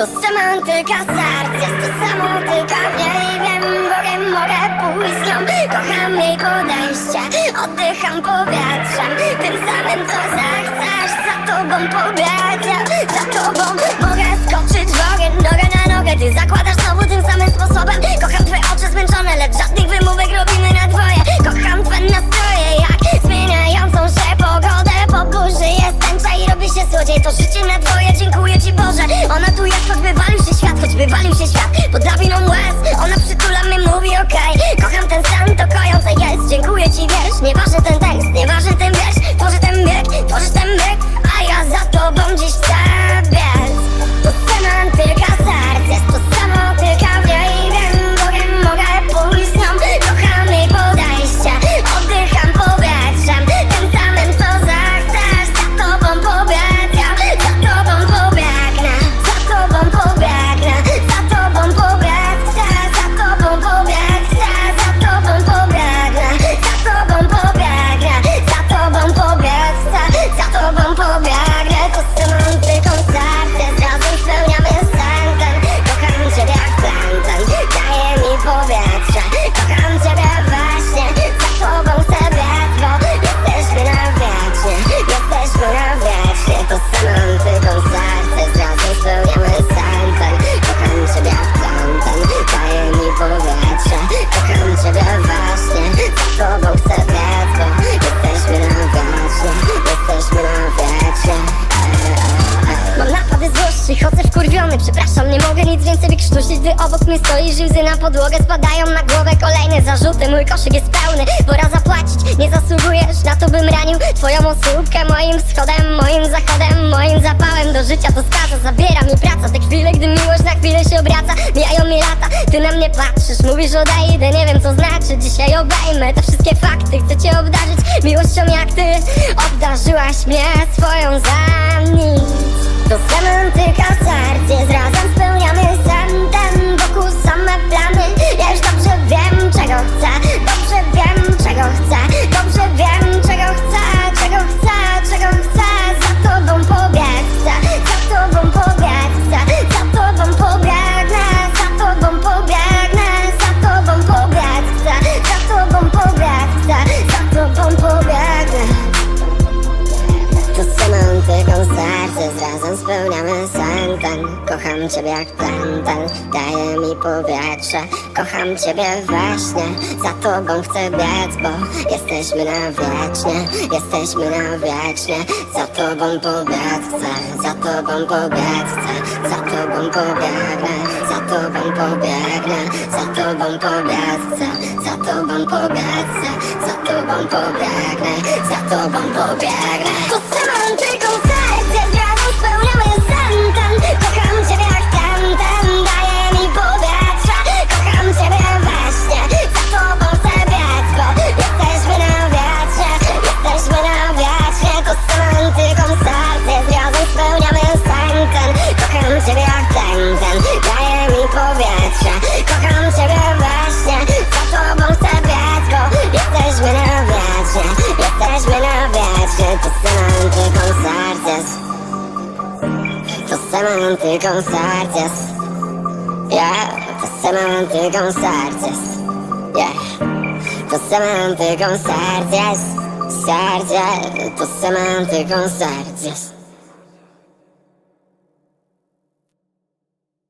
To semantyka serc, jest to samotyka. W niej Wiem, Bogiem mogę pójść nią. Kocham jej podejście, oddycham powietrzem. Tym samym co zechcesz, za tobą pobiegę Za tobą mogę skoczyć wkurwiony Przepraszam, nie mogę nic więcej wykrztusić Gdy obok mnie stoisz i na podłogę Spadają na głowę kolejne zarzuty. Mój koszyk jest pełny, pora zapłacić. Nie zasługujesz na to, bym ranił Twoją osóbkę moim wschodem Moim zachodem, moim zapałem. Do życia to skaza, zabiera mi praca. Te chwile, gdy miłość na chwilę się obraca Mijają mi lata, ty na mnie patrzysz Mówisz odejdę, nie wiem co znaczy. Dzisiaj obejmę te wszystkie fakty Chcę cię obdarzyć miłością jak ty Obdarzyłaś mnie swoją za nic to semantyka serc jest razem spełniamy sen Kocham ciebie jak ten daje mi powietrze. Kocham ciebie we śnie, za tobą chcę biec Bo jesteśmy na wiecznie, jesteśmy na wiecznie Za tobą pobiec za tobą pobiec Za tobą pobiegnę, za tobą pobiegnę Za tobą pobiec za tobą pobiec Za tobą pobiegnę, za tobą pobiegnę. To mantığım sarcas Ya Você mantığım sarcas Ya Você mantığım sarcas Sarcas Você mantığım sarcas